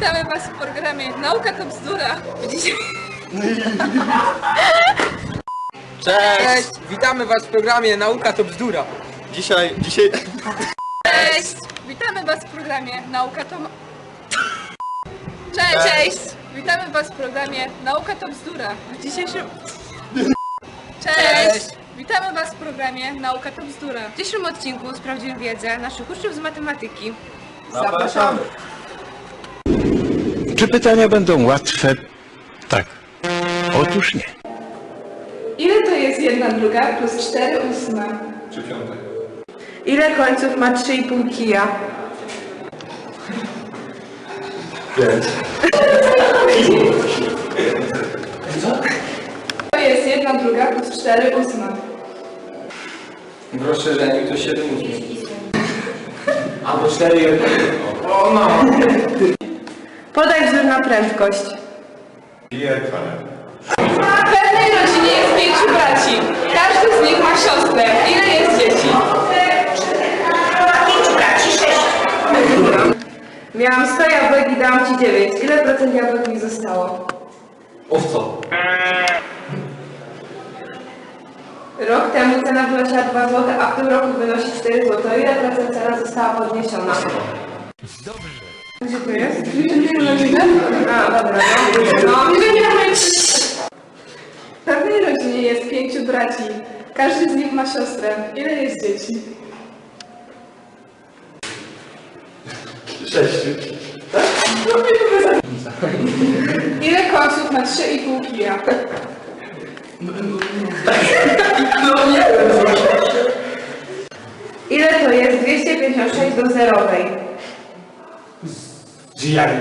Witamy Was w programie Nauka to bzdura. Dzisiaj... Cześć! Witamy Was w programie Nauka to bzdura. Dzisiaj, dzisiaj... Cześć! Witamy Was w programie Nauka to... Cześć! Cześć! Witamy Was w programie Nauka to bzdura. W dzisiejszym... Cześć! Witamy Was w programie Nauka to bzdura. W dzisiejszym odcinku sprawdzimy wiedzę naszych uczniów z matematyki. Zapraszamy. Czy pytania będą łatwe? Tak. Otóż nie. Ile to jest jedna druga plus 4 ósme? Czy piątek? Ile końców ma 3,5 kija? Pięć. To jest jedna druga plus 4 ósme. W rozszerzeniu to 7 ósmych. Albo 4 1. O no! Podaj wzór na prędkość. W pewnej rodzinie jest pięciu braci. Każdy z nich ma siostrę. Ile jest dzieci? Pięciu braci, sześć. Miałam 100 jabłek i dałam ci 9. Ile procent jabłek mi zostało? Owco. Rok temu cena wynosiła 2 zł, a w tym roku wynosi 4 zł. Ile procent cena została podniesiona? Dobrze. Gdzie to jest? A, dobra. No, no W pewnej rodzinie jest pięciu braci. Każdy z nich ma siostrę. Ile jest dzieci? Sześciu. Ile końców ma 3,5 kija? Ile to jest 256 do zerowej? Drzwiami.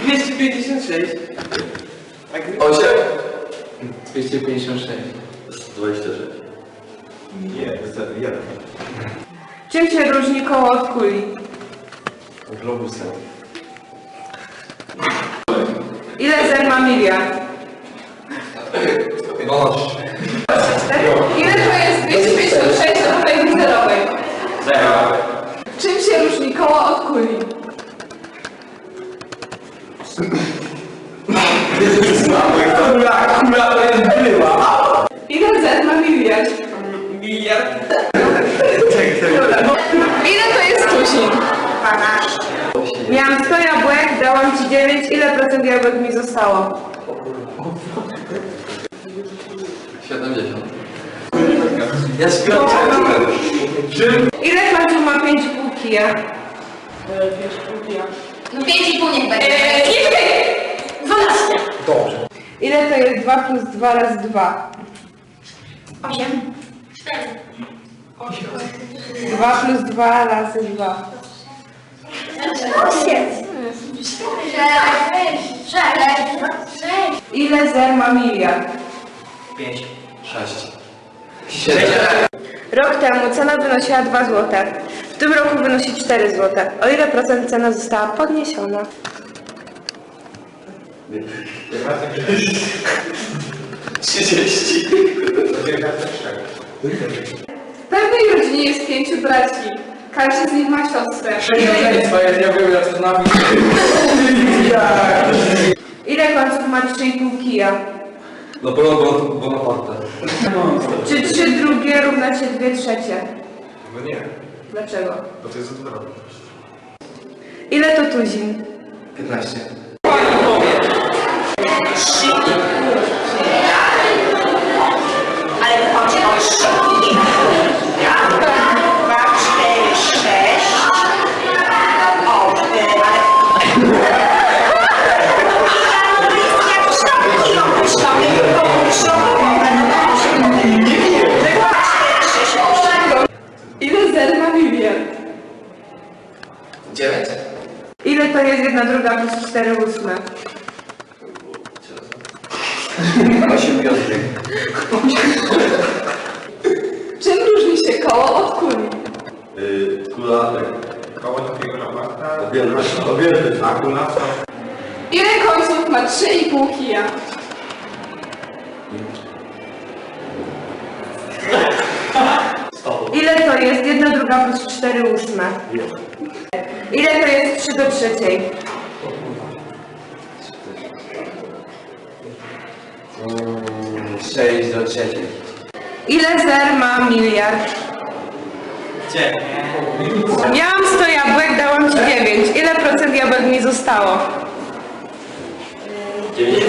256. 8. 256. 26. Nie, niestety, jeden. Czym się różni koło od kuli? Globusem. Ile zer ma miliard? 12. Ile to jest 256 do kolejnej zerowej? Zero. Czym różni koło od kuli? Kula, kula to jest bryła. Ile zer ma miliard? Miliard. Ile to jest tuzin? 12. Miałam 100 jabłek, dałam ci 9. Ile procent jabłek mi zostało? 70. Ja skończę. Ile końców ma 5,5 kija? No pięć i pół niech będzie. Dwanaście. Dobrze. Ile to jest 2 plus 2 razy 2? Osiem. Cztery. 2 plus 2 razy 2. Osiem. Sześć. Sześć. Sześć. Ile zer ma miliard? 5. 6. 7. Rok temu cena wynosiła 2 zł. W tym roku wynosi 4 zł. O ile procent cena została podniesiona? 30. W pewnej rodzinie jest pięciu braci. Każdy z nich ma siostrę. Jest, ja wiem, jak to z nami. Ile końców ma 3,5 kija? Napoleon Bonaparte. Czy 3 drugie równa się 2 trzecie? No nie, Dlaczego? bo to jest odwrotnie. Ile to tuzin? 15. Trzy i pół. 9. Ile to jest 1 druga plus 4 ósme? 8 piątek. Czym różni się koło od kuli? Yy, kula, koło takiego rabarta. Objętość. Objętość. A kula to... Ile końców ma 3,5 kija? Ile to jest 1 druga plus 4 ósme? Ile to jest 3 do trzeciej? Sześć do trzeciej. Ile zer ma miliard? Gdzie? Miałam 100 jabłek, dałam ci 9. Ile procent jabłek mi zostało? 9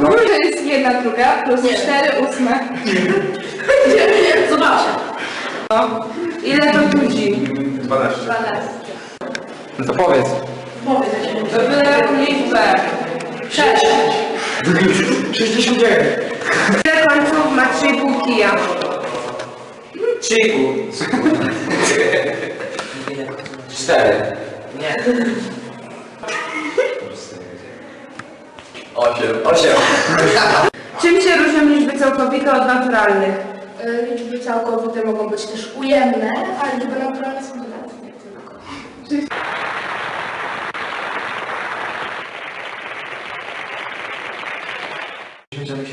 To jest jedna druga plus 4 ósme. Zobaczę. No. Ile to tuzin? 12. No to powiedz. Byle jaką liczbę. 6. 69. Ile końców ma 3,5 kija? Pół. Cztery. Nie. Osiem. Osiem. Czym się różnią liczby całkowite od naturalnych? E, Liczby całkowite mogą być też ujemne, a liczby naturalne są.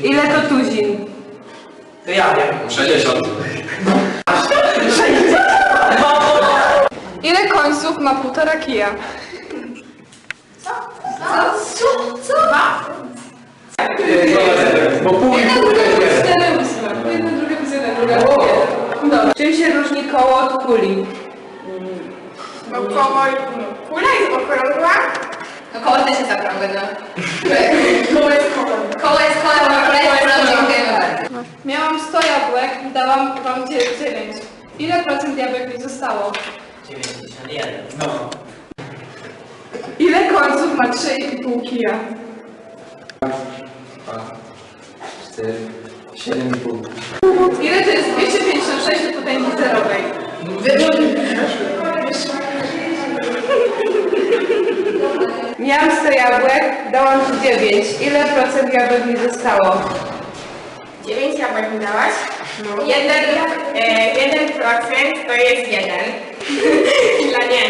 Ile to tuzin? To ja wiem. 60. Ile końców ma półtora kija? Bo pół i pół to jest jeden. Jedna druga plus jedna druga plus jeden. Dobra. Czym się różni koło od kuli? Koło no, kula jest okrągła, No koło też jest okrągłe, no. koło jest koło. Koło jest kołem, a koło jest okrągłe. Miałam 100 jabłek, dałam wam 9. Ile procent jabłek mi zostało? 91. No. Ile końców ma 3,5 kija? Cztery. Siedem i pół. Ile to jest 256 do potęgi zerowej? Miałam 100 jabłek, dałam ci 9. Ile procent jabłek mi zostało? 9 jabłek mi dałaś? Jeden, e, jeden procent to jest jeden. Dla nie.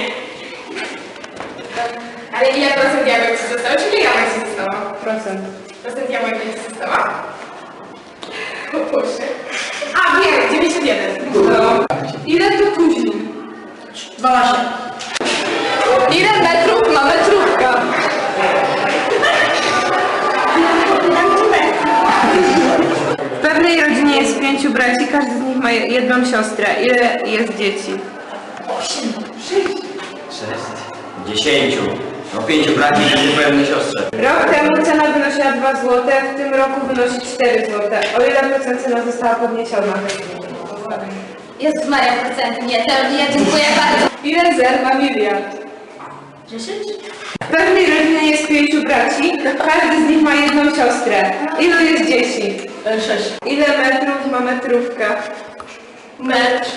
Ale ile procent jabłek ci zostało? Czy ile jabłek ci zostało? Procent. Procent jabłek ci zostało? O Boże. A, wiem, 91. No. Ile to tuzin? 12. Ile metrów pewnej rodzinie jest pięciu braci, każdy z nich ma jedną siostrę. Ile jest dzieci? Sześć. Dziesięciu. No pięciu braci i pewne siostrze. Rok temu cena wynosiła 2 zł, w tym roku wynosi 4 zł. O ile procent cena została podniesiona? Jezus Maria, procenty, nie, to ja dziękuję bardzo. Ile zer ma miliard? 10? W pewnej rodzinie jest pięciu braci, każdy z nich ma jedną siostrę. Ilu jest dzieci? 6. Ile metrów ma metrówka? Metr.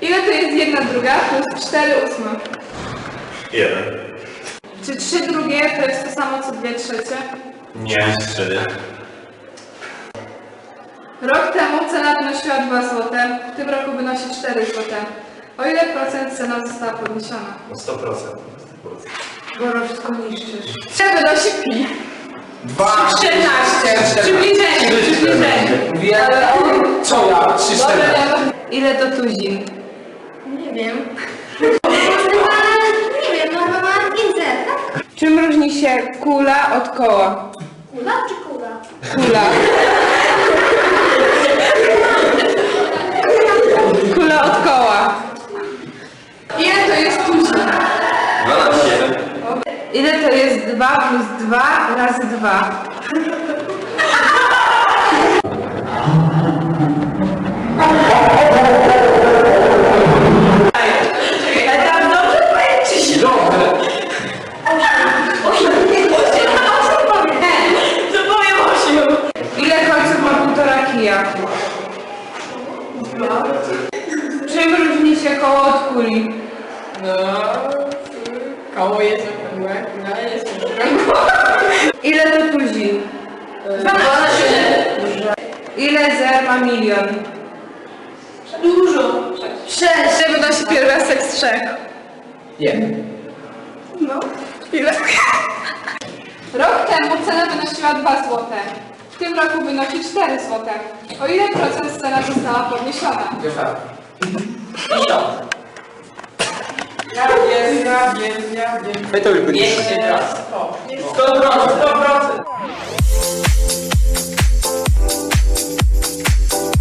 Ile to jest jedna druga plus 4 ósme? Jeden. Czy 3 drugie to jest to samo co 2 trzecie? Nie. Cztery. Rok temu cena wynosiła 2 zł, w tym roku wynosi 4 zł. O ile procent cena została podniesiona? No 100%. Boro, wszystko niszczysz. Ile wynosi pi? Dwa. 14. Przybliżenie, przybliżenie. Mówiłem. Co ja? Trzy, cztery. Ile to tuzin? Nie wiem. Nie wiem, no chyba ma 500, tak? Czym różni się kula od koła? Kula czy? Kula. Kula Ile ma milion? Dużo. Sześć. Ile wynosi pierwiastek z trzech? Jeden. No. Ile? Rok temu cena wynosiła 2 zł. W tym roku wynosi 4 zł. O ile procent cena została podniesiona? Dziewięć. Sto. Ja wiem, ja wiem, ja wiem. My to już byliśmy. 100%. 100%. 100%.